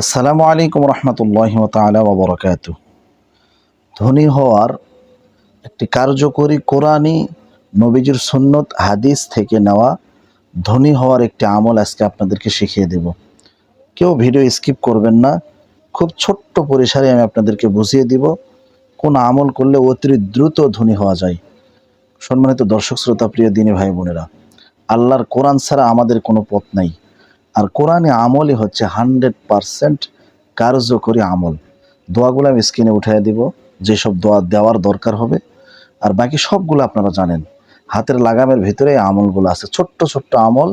আসসালামু আলাইকুম রহমতুল্লাহ তালা ববরকাত ধনী হওয়ার একটি কার্যকরী কোরআনী নবীজির সুন্নত, হাদিস থেকে নেওয়া ধনী হওয়ার একটি আমল আজকে আপনাদেরকে শিখিয়ে দেব। কেউ ভিডিও স্কিপ করবেন না, খুব ছোট্ট পরিসরে আমি আপনাদেরকে বুঝিয়ে দিব কোন আমল করলে অতিরিক্ত দ্রুত ধনী হওয়া যায়। সম্মানিত দর্শক, শ্রোতা, প্রিয় দিনী ভাই বোনেরা, আল্লাহর কোরআন ছাড়া আমাদের কোনো পথ নাই। কোরআনে আমলই হচ্ছে হান্ড্রেড পারসেন্ট কার্যকরী আমল। দোয়াগুলো আমি স্ক্রিনে উঠিয়ে দিব, যেসব দোয়া দেওয়ার দরকার হবে। আর বাকি সবগুলো আপনারা জানেন, হাতের লাগামের ভিতরে আমলগুলো আছে। ছোট্ট ছোট্ট আমল,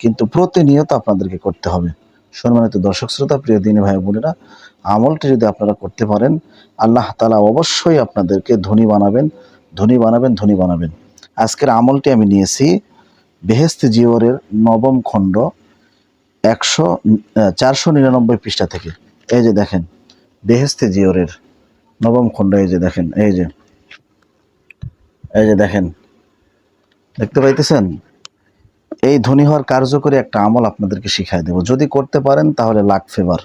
কিন্তু প্রতিনিয়ত আপনাদেরকে করতে হবে। সম্মানিত দর্শক শ্রোতা, প্রিয় দিনী ভাই বোনেরা, আমলটি যদি আপনারা করতে পারেন, আল্লাহ তালা অবশ্যই আপনাদেরকে ধনী বানাবেন ধনী বানাবেন ধনী বানাবেন। আজকের আমলটি আমি নিয়েছি বেহেস্তি জিওরের নবম খণ্ড একশো চারশো নিরানব্বই পৃষ্ঠা থেকে। এই যে দেখেন বেহেস্তে জিওরের নবম খণ্ড, এই যে দেখেন, এই যে এই যে দেখেন, দেখতে পাইতেছেন? এই ধনী হওয়ার কার্যকরী একটা আমল আপনাদেরকে শিখাই দেব। যদি করতে পারেন, তাহলে লাখ ফেভার।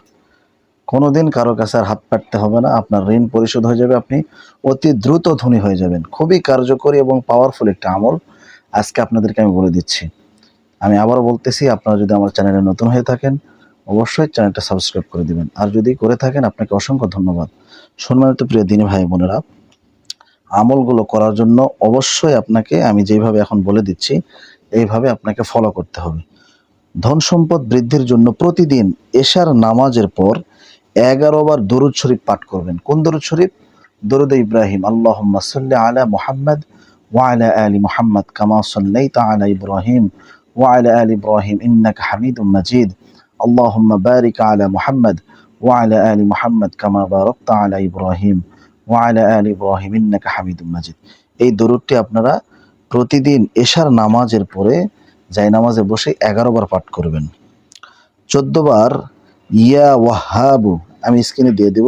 কোনোদিন কারও কাছে আর হাত পাততে হবে না, আপনার ঋণ পরিশোধ হয়ে যাবে, আপনি অতি দ্রুত ধনী হয়ে যাবেন। খুবই কার্যকরী এবং পাওয়ারফুল একটা আমল। আজকে আপনাদেরকে আমি বলে দিচ্ছি। আমি আবারও বলতেছি, আপনারা যদি আমার চ্যানেলে নতুন হয়ে থাকেন, অবশ্যই চ্যানেলটা সাবস্ক্রাইব করে দিবেন। আর যদি করে থাকেন, আপনাকে অসংখ্য ধন্যবাদ। সম্মানিত প্রিয় দিনী ভাই বোনেরা, আমলগুলো করার জন্য অবশ্যই আপনাকে, আমি যেভাবে এখন বলে দিচ্ছি, এইভাবে আপনাকে ফলো করতে হবে। ধন সম্পদ বৃদ্ধির জন্য প্রতিদিন এশার নামাজের পর এগারো বার দরুদ শরীফ পাঠ করবেন। কোন দরুদ শরীফ? দরুদ ইব্রাহিম আল্লাহ সাল্লি আলা মুহাম্মদ ওয়ালা আলী মুহাম্মদ কামা সাল্লাইতা আলা ইব্রাহিম وعلى آل إبراهيم إنك حميد مجيد اللهم بارك على محمد وعلى آل محمد كما باركت على إبراهيم وعلى آل إبراهيم إنك حميد مجيد এই দরুদটি আপনারা প্রতিদিন এশার নামাজের পরে যাই নামাজে বসে এগারো বার পাঠ করবেন চোদ্দ বার ইয়া ওয়াহাবু আমি স্ক্রিনে দিয়ে দেব।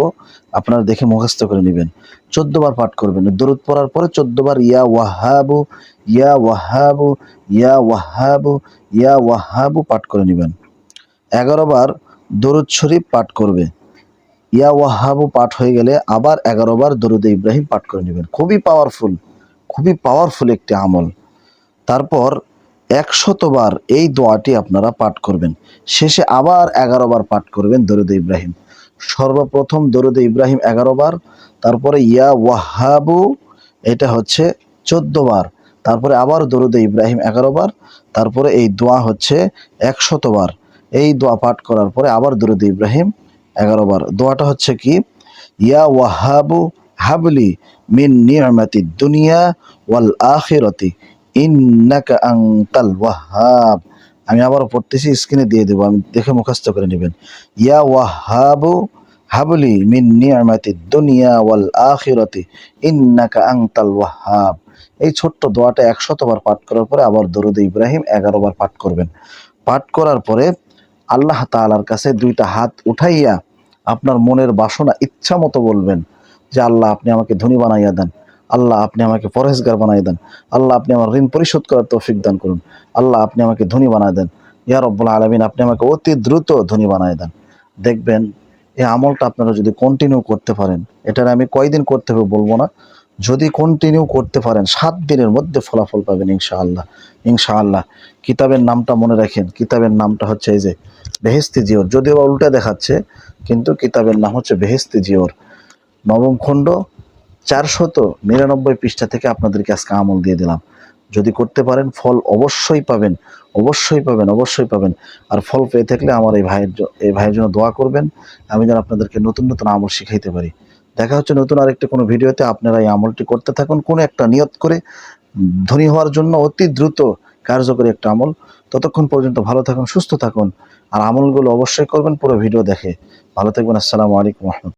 আপনারা দেখে মুখস্থ করে নেবেন। চোদ্দ বার পাঠ করবেন। দরুদ পড়ার পরে চোদ্দ বার ইয়া ওয়াহাবু ইয়া ওয়াহাবু ইয়া ওয়াহাবু ইয়া ওয়াহাবু পাঠ করে নেবেন। এগারো বার দরুদ শরীফ পাঠ করবে। ইয়া ওয়াহাবু পাঠ হয়ে গেলে আবার এগারো বার দরুদ ইব্রাহিম পাঠ করে নেবেন। খুবই পাওয়ারফুল খুবই পাওয়ারফুল একটি আমল। তারপর একশতবার এই দোয়াটি আপনারা পাঠ করবেন। শেষে আবার এগারো বার পাঠ করবেন দরুদ ইব্রাহিম। সর্বপ্রথম দরুদ ইব্রাহিম এগারো বার, তারপরে ইয়া ওয়াহাবু, এটা হচ্ছে চোদ্দ বার, তারপরে আবার দরুদ ইব্রাহিম এগারো বার, তারপরে এই দোয়া হচ্ছে একশতবার এই দোয়া পাঠ করার পরে আবার দরুদ ইব্রাহিম এগারো বার। দোয়াটা হচ্ছে কি? ইয়া ওয়াহাবু হাবলি মিন নিয়ামাতি দুনিয়া ওয়াল আখিরাতি, ইন্নাকা আনতাল ওয়াহাব। আমি আবার পড়তেছি স্ক্রিনে দিয়ে দেবো, আমি দেখে মুখস্থ করে নেবেন। ইয়া ওয়াহাবু হাবলি মিন নিয়ামাতি দুনিয়া ওয়াল আখিরাতি, ইন্নাকা আনতাল ওয়াহাব। এই ছোট্ট দোয়াটা একশতবার পাঠ করার পরে আবার দরুদ ইব্রাহিম এগারো বার পাঠ করবেন। পাঠ করার পরে আল্লাহ তালার কাছে দুইটা হাত উঠাইয়া আপনার মনের বাসনা ইচ্ছা মতো বলবেন যে, আল্লাহ, আপনি আমাকে ধনী বানাইয়া দেন। আল্লাহ আপনি আমাকে পরহেজগার বানাই দেন। আল্লাহ আপনি আমার ঋণ পরিশোধ করার তৌফিক দান করুন। আল্লাহ আপনি আমাকে ধনী বানায় দেন। ইয়া রব্বুল আলমিন, আপনি আমাকে অতি দ্রুত ধনী বানায় দেন। দেখবেন, এই আমলটা আপনারা যদি কন্টিনিউ করতে পারেন, এটার আমি কয়দিন করতে হবে বলব না। যদি কন্টিনিউ করতে পারেন, সাত দিনের মধ্যে ফলাফল পাবেন ইনশাআল্লাহ। ইনশাআল্লাহ। কিতাবের নামটা মনে রাখেন। কিতাবের নামটা হচ্ছে এই যে বেহেস্তি জিওর। যদিও বা উল্টা দেখাচ্ছে, কিন্তু কিতাবের নাম হচ্ছে বেহেস্তি জিওর। নবম খণ্ড চারশত নিরানব্বই পৃষ্ঠা থেকে আপনাদেরকে আজকে আমল দিয়ে দিলাম। যদি করতে পারেন, ফল অবশ্যই পাবেন অবশ্যই পাবেন অবশ্যই পাবেন। আর ফল পেয়ে থাকলে আমার এই ভাইয়ের এই ভাইয়ের জন্য দোয়া করবেন। আমি যেন আপনাদেরকে নতুন নতুন আমল শিখাইতে পারি। দেখা হচ্ছে নতুন আরেকটা কোনো ভিডিওতে। আপনারা এই আমলটি করতে থাকুন, কোনো একটা নিয়ত করে। ধনী হওয়ার জন্য অতি দ্রুত কার্যকরী একটা আমল। ততক্ষণ পর্যন্ত ভালো থাকুন, সুস্থ থাকুন। আর আমলগুলো অবশ্যই করবেন, পুরো ভিডিও দেখে। ভালো থাকবেন, আসসালামু আলাইকুম, রহমতুল্লাহ।